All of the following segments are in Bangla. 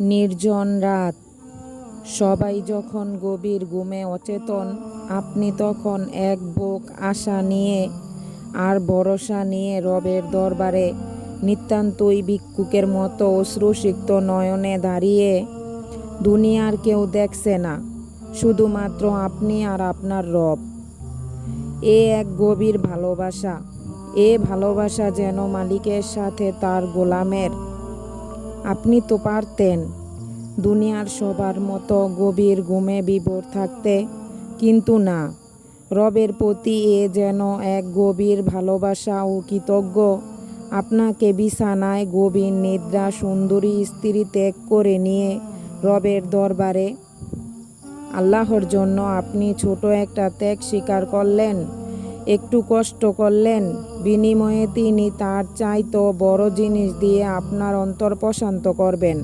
নির্জন রাত। সবাই যখন গভীর ঘুমে অচেতন, আপনি তখন এক বুক আশা নিয়ে আর ভরসা নিয়ে রবের দরবারে নিতান্তই ভিক্ষুকের মতো অশ্রুসিক্ত নয়নে দাঁড়িয়ে দুনিয়ার কেউ দেখছে না, শুধুমাত্র আপনি আর আপনার রব। এ এক গভীর ভালোবাসা, এ ভালোবাসা যেন মালিকের সাথে তার গোলামের আপনি তো পারতেন। দুনিয়ার সবার মতো গভীর ঘুমে বিভোর থাকতে। কিন্তু না, রবের প্রতি এ যেন এক গভীর ভালোবাসা ও কৃতজ্ঞ। আপনাকে বিছানায় গভীর নিদ্রা সুন্দরী স্ত্রী ত্যাগ করে নিয়ে রবের দরবারে। আল্লাহর জন্য আপনি ছোট একটা ত্যাগ স্বীকার করলেন। একটু কষ্ট করলেন। বিনিময়ে তিনি তার চাইতো বড় জিনিস দিয়ে আপনার অন্তর প্রশান্ত করবেন।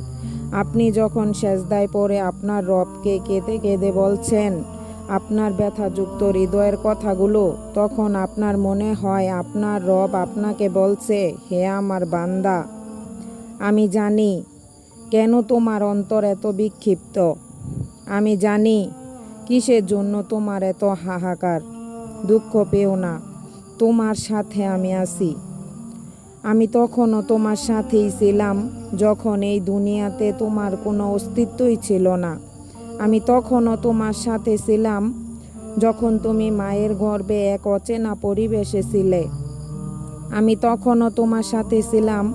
আপনি যখন সেজদায় পড়ে আপনার রবকে কেঁদে কেঁদে বলছেন, আপনার ব্যথাযুক্ত হৃদয়ের কথাগুলো, তখন আপনার মনে হয় আপনার রব আপনাকে বলছে, হে আমার বান্দা, আমি জানি কেন তোমার অন্তর এত বিক্ষিপ্ত। আমি জানি কিসের জন্য তোমার এত হাহাকার। দুঃখ পেও না, তোমার সাথে আমি আছি। আমি তখনও তোমার সাথেই ছিলাম, যখন এই দুনিয়াতে তোমার কোনো অস্তিত্বই ছিল না। আমি তখনও তোমার সাথে ছিলাম, যখন তুমি মায়ের গর্ভে এক অচেনা পরিবেশে ছিলে। আমি তখনও তোমার সাথে ছিলাম,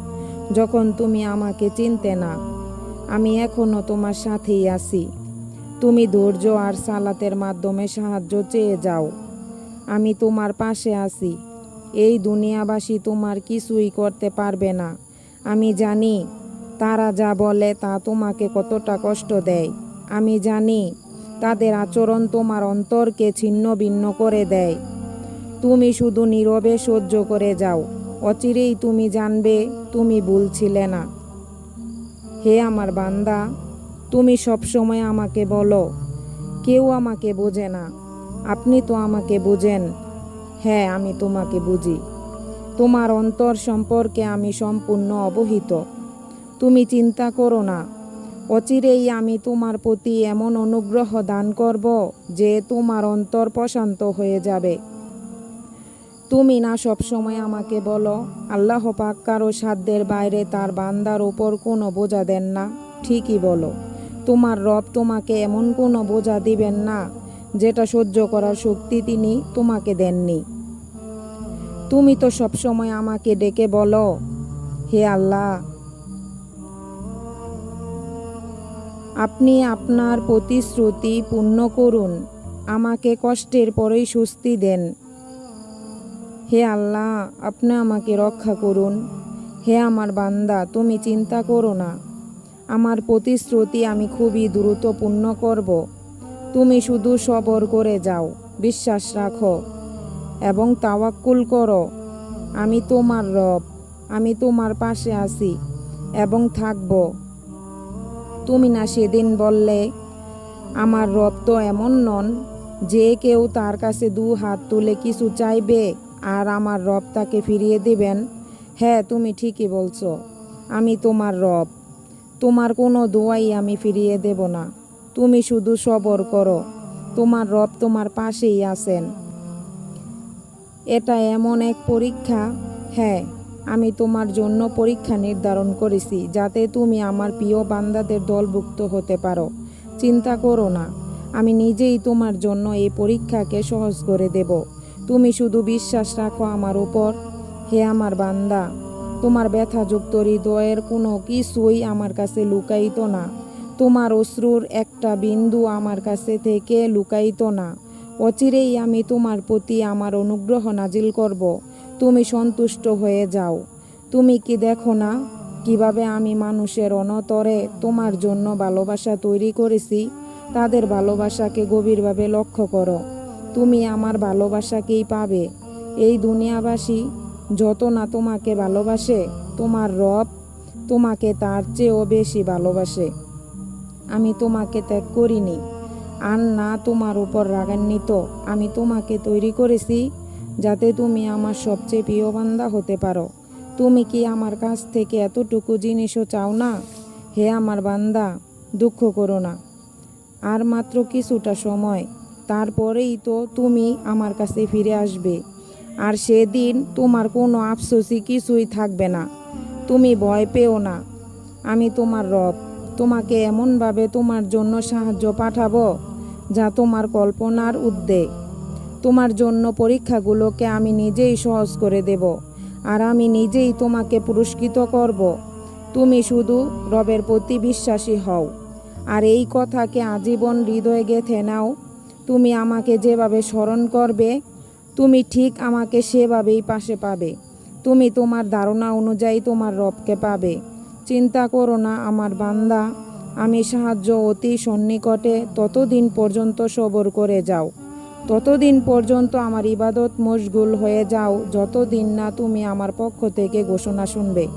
যখন তুমি আমাকে চিনতে না। আমি এখনও তোমার সাথেই আছি। তুমি ধৈর্য আর সালাতের মাধ্যমে সাহায্য চেয়ে যাও। আমি তোমার পাশে আছি। এই দুনিয়াবাসী তোমার কিছুই করতে পারবে না। আমি জানি তারা যা বলে তা তোমাকে কতটা কষ্ট দেয়। আমি জানি তাদের আচরণ তোমার অন্তরকে ছিন্ন ভিন্ন করে দেয়। তুমি শুধু নীরবে সহ্য করে যাও। অচিরেই তুমি জানবে, তুমি ভুল ছিলে না। হে আমার বান্দা, তুমি সবসময় আমাকে বলো। কেউ আমাকে বোঝে না। আপনি তো আমাকে বুঝেন। হ্যাঁ আমি তোমাকে বুঝি। তোমার অন্তর সম্পর্কে আমি সম্পূর্ণ অবহিত। তুমি চিন্তা করো না। অচিরেই আমি তোমার প্রতি এমন অনুগ্রহ দান করব যে তোমার অন্তর প্রশান্ত হয়ে যাবে। তুমি না সবসময় আমাকে বলো, আল্লাহ পাক কারও সাধ্যের বাইরে তার বান্দার ওপর কোনো বোঝা দেন না। ঠিকই বলো, তোমার রব তোমাকে এমন কোনো বোঝা দিবেন না যেটা সহ্য করার শক্তি তিনি তোমাকে দেননি। তুমি তো সবসময় আমাকে ডেকে বলো, হে আল্লাহ। আপনি আপনার প্রতিশ্রুতি পূর্ণ করুন, আমাকে কষ্টের পরেই স্বস্তি দেন। হে আল্লাহ, আপনি আমাকে রক্ষা করুন। হে আমার বান্দা, তুমি চিন্তা করো না। আমার প্রতিশ্রুতি আমি খুবই দ্রুত পূর্ণ করব। তুমি শুধু সবর করে যাও, বিশ্বাস রাখো এবং তাওয়াক্কুল করো। আমি তোমার রব, আমি তোমার পাশে আছি এবং থাকব। তুমি না সেদিন বললে, আমার রব তো এমন নন যে কেউ তার কাছে দু হাত তুলে কিছু চাইবে আর আমার রব তাকে ফিরিয়ে দেবেন? হ্যাঁ তুমি ঠিকই বলছো। আমি তোমার রব। তোমার কোনো দোয়াই আমি ফিরিয়ে দেব না। তুমি শুধু সবর করো, তোমার রব তোমার পাশেই আছেন। এটা এমন এক পরীক্ষা হ্যাঁ আমি তোমার জন্য পরীক্ষা নির্ধারণ করেছি, যাতে তুমি আমার প্রিয় বান্দাদের দলভুক্ত হতে পারো। চিন্তা করো না, আমি নিজেই তোমার জন্য এই পরীক্ষাকে সহজ করে দেব। তুমি শুধু বিশ্বাস রাখো আমার উপর, হে আমার বান্দা, তোমার ব্যথাযুক্ত হৃদয়ের কোনো কিছুই আমার কাছে লুকাইত না। তোমার অশ্রুর একটা বিন্দু আমার কাছে থেকে লুকাইত না। অচিরেই আমি তোমার প্রতি আমার অনুগ্রহ নাজিল করব। তুমি সন্তুষ্ট হয়ে যাও। তুমি কি দেখো না কীভাবে আমি মানুষের অনতরে তোমার জন্য ভালোবাসা তৈরি করেছি? তাদের ভালোবাসাকে গভীরভাবে লক্ষ্য করো। তুমি আমার ভালোবাসাকেই পাবে। এই দুনিয়াবাসী যত না তোমাকে ভালোবাসে, তোমার রব তোমাকে তার চেয়েও বেশি ভালোবাসে। আমি তোমাকে ত্যাগ করিনি। আর না তোমার উপর রাগান্বিত। আমি তোমাকে তৈরি করেছি যাতে তুমি আমার সবচেয়ে প্রিয় বান্দা হতে পারো। তুমি কি আমার কাছ থেকে এতটুকু জিনিসও চাও না? হে আমার বান্দা, দুঃখ করো না। আর মাত্র কিছুটা সময়, তারপরেই তো তুমি আমার কাছে ফিরে আসবে। আর সেদিন তোমার কোনো আফসোসই কিছুই থাকবে না। তুমি ভয় পেও না। আমি তোমার রব। তোমাকে এমনভাবে তোমার জন্য সাহায্য পাঠাবো, যা তোমার কল্পনার উদ্বেগ। তোমার জন্য পরীক্ষাগুলোকে আমি নিজেই সহজ করে দেব, আর আমি নিজেই তোমাকে পুরস্কৃত করব। তুমি শুধু রবের প্রতি বিশ্বাসী হও, আর এই কথাকে আজীবন হৃদয়ে গেঁথে নাও। তুমি আমাকে যেভাবে স্মরণ করবে, তুমি ঠিক আমাকে সেভাবেই পাশে পাবে। তুমি তোমার ধারণা অনুযায়ী তোমার রবকে পাবে। চিন্তা করো না, আমার বান্দা। আমি সাহায্য অতি সন্নিকটে ততদিন পর্যন্ত সবর করে যাও। ততদিন পর্যন্ত আমার ইবাদত মশগুল হয়ে যাও, যতদিন না তুমি আমার পক্ষ থেকে ঘোষণা শুনবে।